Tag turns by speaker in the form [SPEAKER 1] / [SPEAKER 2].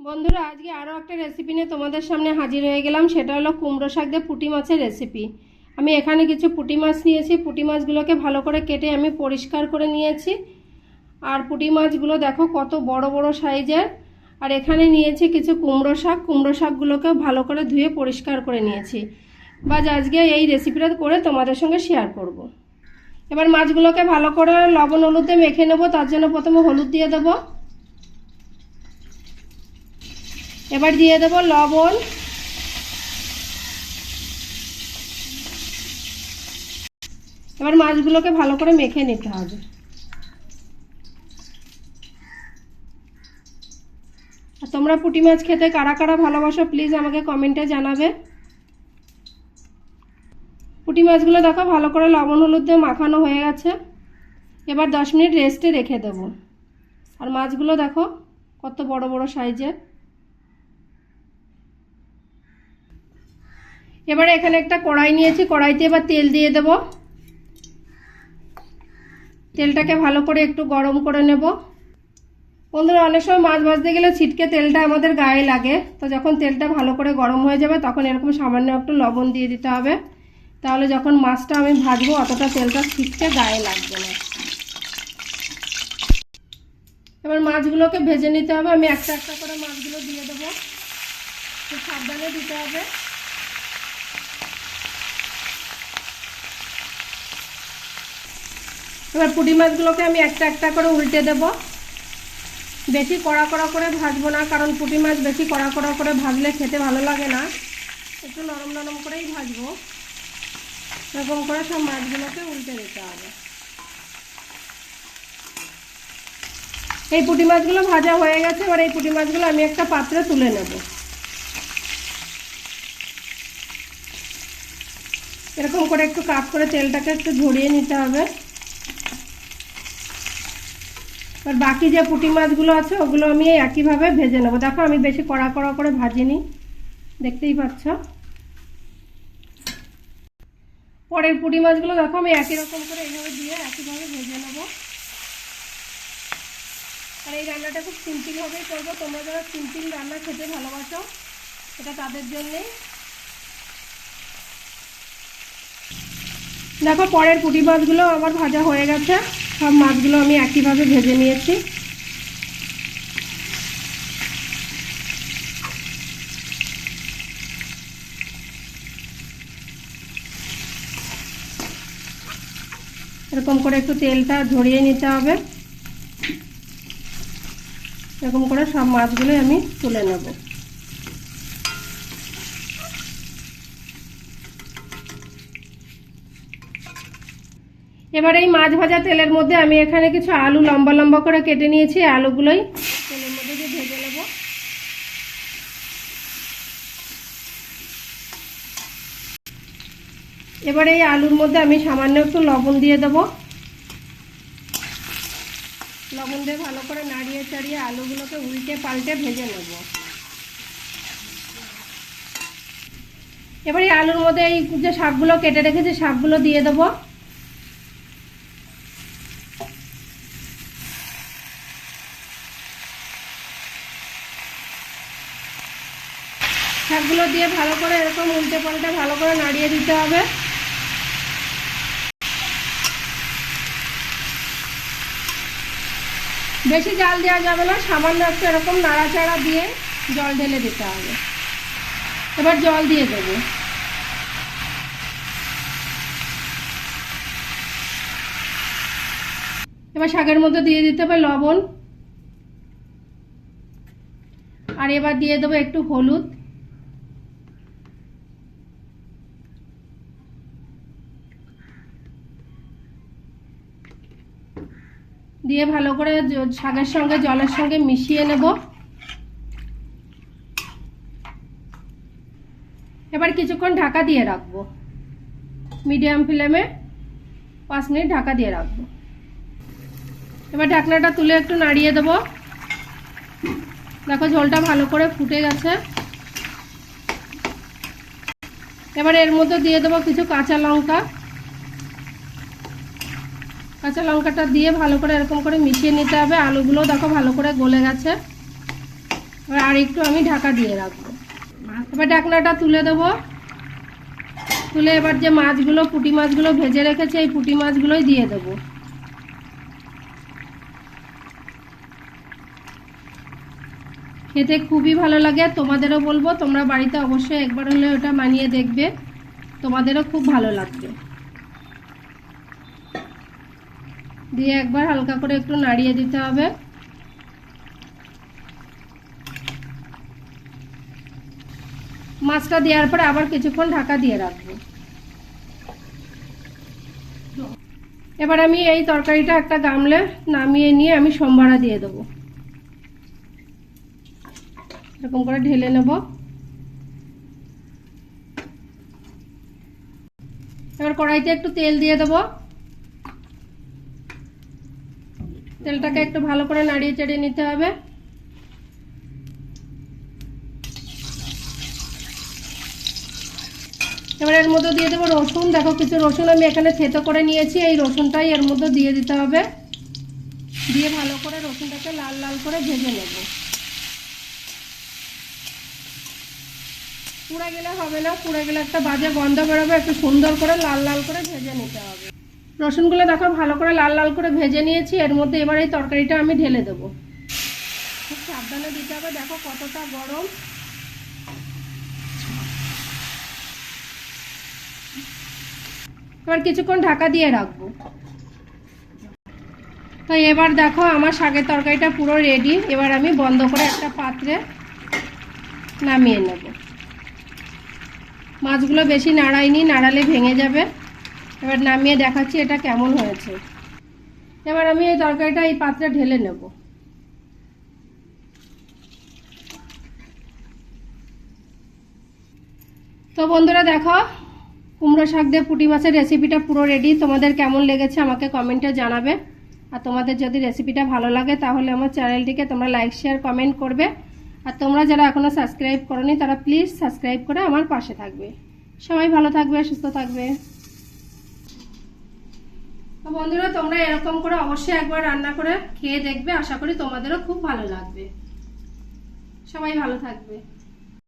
[SPEAKER 1] বন্ধুরা, আজকে আরও একটা রেসিপি নিয়ে তোমাদের সামনে হাজির হয়ে গেলাম। সেটা হলো কুমড়ো শাক দিয়ে পুঁটি মাছের রেসিপি আমি এখানে কিছু পুঁটি মাছ নিয়েছি। পুঁটি মাছগুলোকে ভালো করে কেটে আমি পরিষ্কার করে নিয়েছি। আর পুঁটি মাছগুলো দেখো কত বড় বড় সাইজের। আর এখানে নিয়েছি কিছু কুমড়ো শাক। কুমড়ো শাকগুলোকেও ভালো করে ধুয়ে পরিষ্কার করে নিয়েছি। বাজ আজকে এই রেসিপিটা করে তোমাদের সঙ্গে শেয়ার করব। এবার মাছগুলোকে ভালো করে লবণ হলুদে মেখে নেব। তার জন্য প্রথমে হলুদ দিয়ে দেবো। এবার দিয়ে দেবো লবণ। এবার মাছগুলোকে ভালো করে মেখে নিতে হবে। আর তোমরা পুঁটি মাছ খেতে কারা কারা ভালোবাসো প্লিজ আমাকে কমেন্টে জানাবে। পুঁটি মাছগুলো দেখো ভালো করে লবণ হলুদ দিয়ে মাখানো হয়ে গেছে। এবার দশ মিনিট রেস্টে রেখে দেবো। আর মাছগুলো দেখো কত বড় বড় সাইজের এবারে এখানে একটা কড়াই নিয়েছি, কড়াইতে এবার তেল দিয়ে দেব। তেলটাকে ভালো করে একটু গরম করে নেব। বন্ধুরা, অনেক সময় মাছ ভাজতে গেলে ছিটকে তেলটা আমাদের গায়ে লাগে। তো যখন তেলটা ভালো করে গরম হয়ে যাবে, তখন এরকম সামান্য একটু লবণ দিয়ে দিতে হবে। তাহলে যখন মাছটা আমি ভাজবো, অতটা তেলটা ছিটকে গায়ে লাগবে না। এবার মাছগুলোকে ভেজে নিতে হবে। আমি একটা একটা করে মাছগুলো দিয়ে দেবো। সাবধানে দিতে হবে। এবার পুঁটি মাছগুলোকে আমি একটা একটা করে উল্টে দেব। বেশি কড়া কড়া করে ভাজবো না, কারণ পুঁটি মাছ বেশি কড়া কড়া করে ভাজলে খেতে ভালো লাগে না। একটু নরম নরম করেই ভাজবো। এরকম করে সব মাছগুলোকে উল্টে দিতে হবে। এই পুঁটি মাছগুলো ভাজা হয়ে গেছে, এবার এই পুঁটি মাছগুলো আমি একটা পাত্রে তুলে নেব। এরকম করে একটু কাপ করে তেলটাকে একটু ঝরিয়ে নিতে হবে। আর বাকি যে পুঁটি মাছগুলো আছে, ওগুলো আমি একইভাবে ভেজে নেব। দেখো, আমি বেশি কড়া কড়া করে ভাজিনি। দেখতেই পাচ্ছ? পরের পুঁটি মাছগুলো দেখো, আমি একই রকম করে এইভাবে দিয়ে একইভাবে ভেজে নেব। আর এই রান্নাটা খুব সিম্পলভাবেই করব। তোমরা যারা সিম্পল রান্না খেতে ভালোবাসো, এটা তাদের জন্যেই। দেখো, পরের পুঁটি মাছগুলো আমার ভাজা হয়ে গেছে। সব মাছগুলো আমি একইভাবে ভেজে নিয়েছি। এরকম করে একটু তেলটা ঝরিয়ে নিতে হবে। এরকম করে সব মাছগুলোই আমি তুলে নেব। এবার এই মাছ ভাজা তেলের মধ্যে আমি এখানে কিছু আলু লম্বা লম্বা করে কেটে নিয়েছি আলুগুলোই তেলের মধ্যে দিয়ে ভেজে নেব। এবার এই আলুর মধ্যে আমি সামান্য একটু লবণ দিয়ে দেব। লবণ দিয়ে ভালো করে নাড়িয়ে চাড়িয়ে আলুগুলোকে উল্টে পাল্টে ভেজে নেব। এবার এই আলুর মধ্যে এই যে শাকগুলো কেটে রেখেছি, শাকগুলো দিয়ে দেবো। শাকগুলো দিয়ে ভালো করে এরকম উল্টে পাল্টে ভালো করে নাড়িয়ে দিতে হবে। বেশি জাল দেওয়া যাবে না, সামান্য একটু এরকম নাড়াচাড়া দিয়ে জল ঢেলে দিতে হবে। এবার জল দিয়ে দেবো। এবার শাকের মধ্যে দিয়ে দিতে হবে লবণ। আর এবার দিয়ে দেবো একটু হলুদ। দিয়ে ভালো করে শাকের সঙ্গে, জলের সঙ্গে মিশিয়ে নেব। এবার কিছুক্ষণ ঢাকা দিয়ে রাখব। মিডিয়াম ফ্লেমে পাঁচ মিনিট ঢাকা দিয়ে রাখব। এবার ঢাকনাটা তুলে একটু নাড়িয়ে দেবো। দেখো ঝোলটা ভালো করে ফুটে গেছে। এবার এর মধ্যে দিয়ে দেবো কিছু কাঁচা লঙ্কা। কাঁচা লঙ্কাটা দিয়ে ভালো করে এরকম করে মিশিয়ে নিতে হবে। আলুগুলো দেখো ভালো করে গলে গেছে। এবার আর একটু আমি ঢাকা দিয়ে রাখব। এবার ঢাকনাটা তুলে দেবো। তুলে এবার যে মাছগুলো, পুঁটি মাছগুলো ভেজে রেখেছে, এই পুঁটি মাছগুলোই দিয়ে দেবো। খেতে খুবই ভালো লাগে। তোমাদেরও বলব, তোমরা বাড়িতে অবশ্যই একবার হলে ওটা মানিয়ে দেখবে। তোমাদেরও খুব ভালো লাগবে। দিয়ে একবার হালকা করে একটু নাড়িয়ে দিতে হবে। মাছটা দেওয়ার পরে আবার কিছুক্ষণ ঢাকা দিয়ে রাখব। এবার আমি এই তরকারিটা একটা গামলে নামিয়ে নিয়ে আমি সোমবারা দিয়ে দেবো। এরকম করে ঢেলে নেব। এবার কড়াইতে একটু তেল দিয়ে দেবো। তেলটাকে একটু ভালো করে নাড়িয়ে চাড়িয়ে নিতে হবে। এবার এর মধ্যে দিয়ে দেবো রসুন। দেখো কিছু রসুন আমি এখানে থেতো করে নিয়েছি। এই রসুনটাই এর মধ্যে দিয়ে দিতে হবে। দিয়ে ভালো করে রসুনটাকে লাল লাল করে ভেজে নেব। পুড়ে গেলে হবে না, পুড়ে গেলে একটা বাজে গন্ধ বেরোবে। একটু সুন্দর করে লাল লাল করে ভেজে নিতে হবে। রসুনগুলো দেখো ভালো করে লাল লাল করে ভেজে নিয়েছি, এর মধ্যে এবার এই তরকারিটা আমি ঢেলে দেবো। খুব সাবধানে দিতে হবে, দেখো কতটা গরম। এবার কিছুক্ষণ ঢাকা দিয়ে রাখব। তো এবার দেখো আমার শাকের তরকারিটা পুরো রেডি এবার আমি বন্ধ করে একটা পাত্রে নামিয়ে নেব। মাছগুলো বেশি নাড়াইনি, নাড়ালে ভেঙে যাবে। এবার নামিয়ে দেখাচ্ছি এটা কেমন হয়েছে। এবার আমি এই তরকারিটা, এই পাত্রে ঢেলে নেব। তো বন্ধুরা দেখো, কুমড়ো শাক দিয়ে পুঁটি মাছের রেসিপিটা পুরো রেডি তোমাদের কেমন লেগেছে আমাকে কমেন্টে জানাবে। আর তোমাদের যদি রেসিপিটা ভালো লাগে, তাহলে আমার চ্যানেলটিকে তোমরা লাইক শেয়ার কমেন্ট করবে। আর তোমরা যারা এখনও সাবস্ক্রাইব করনি, তারা প্লিজ সাবস্ক্রাইব করে আমার পাশে থাকবে। সবাই ভালো থাকবে, সুস্থ থাকবে। বন্ধুরা, তোমরা এরকম করে অবশ্যই একবার রান্না করে খেয়ে দেখবে। আশা করি তোমাদেরও খুব ভালো লাগবে। সবাই ভালো থাকবে।